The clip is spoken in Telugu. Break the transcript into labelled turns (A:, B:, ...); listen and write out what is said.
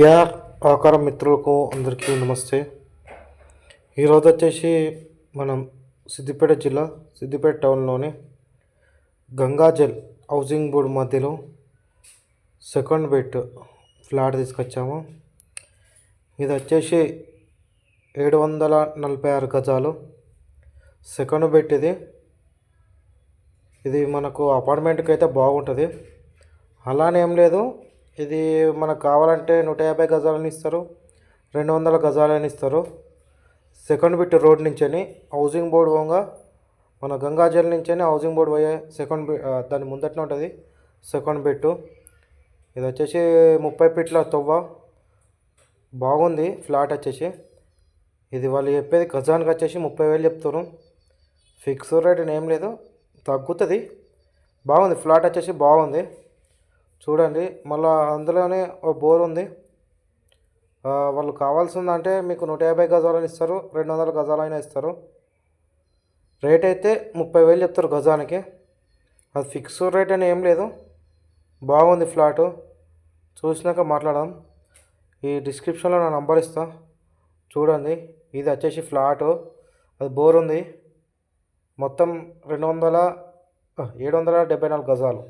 A: యా ఆకారం మిత్రులకు అందరికీ నమస్తే. ఈరోజు వచ్చేసి మనం సిద్దిపేట జిల్లా సిద్దిపేట టౌన్లోని గంగాజల్ హౌసింగ్ బోర్డ్ మధ్యలో సెకండ్ బెడ్ ఫ్లాట్ తీసుకొచ్చాము. ఇది వచ్చేసి ఏడు వందల నలభై ఆరు గజాలు. సెకండ్ బెడ్ ఇది. ఇది మనకు అపార్ట్మెంట్కి అయితే బాగుంటుంది. అలానే ఏం లేదు ఇది మనకు కావాలంటే నూట యాభై గజాలని ఇస్తారు రెండు వందల గజాలని ఇస్తారు. సెకండ్ బిట్ రోడ్ నుంచని హౌసింగ్ బోర్డు పోగా మన గంగాజల్ నుంచని హౌసింగ్ బోర్డు పోయే సెకండ్ బి దాని ముందటనే ఉంటుంది సెకండ్ బిట్టు. ఇది వచ్చేసి ముప్పై ఫీట్ల తొవ్వ. బాగుంది ఫ్లాట్ వచ్చేసి. ఇది వాళ్ళు చెప్పేది గజానికి వచ్చేసి ముప్పై వేలు చెప్తారు. ఫిక్స్ రేట్ ఏం లేదు తగ్గుతుంది. బాగుంది ఫ్లాట్ వచ్చేసి బాగుంది. చూడండి మళ్ళీ అందులోనే ఒక బోర్ ఉంది. వాళ్ళు కావాల్సిందంటే మీకు నూట యాభై గజాలని ఇస్తారు రెండు వందల గజాలైనా ఇస్తారు. రేట్ అయితే ముప్పై వేలు చెప్తారు గజానికి. అది ఫిక్స్ రేట్ అని ఏం లేదు. బాగుంది ఫ్లాటు. చూసినాక మాట్లాడదాం. ఈ డిస్క్రిప్షన్లో నా నంబర్ ఇస్తా. చూడండి ఇది వచ్చేసి ఫ్లాటు. అది బోర్ ఉంది. మొత్తం రెండు వందల ఏడు వందల డెబ్బై నాలుగు గజాలు.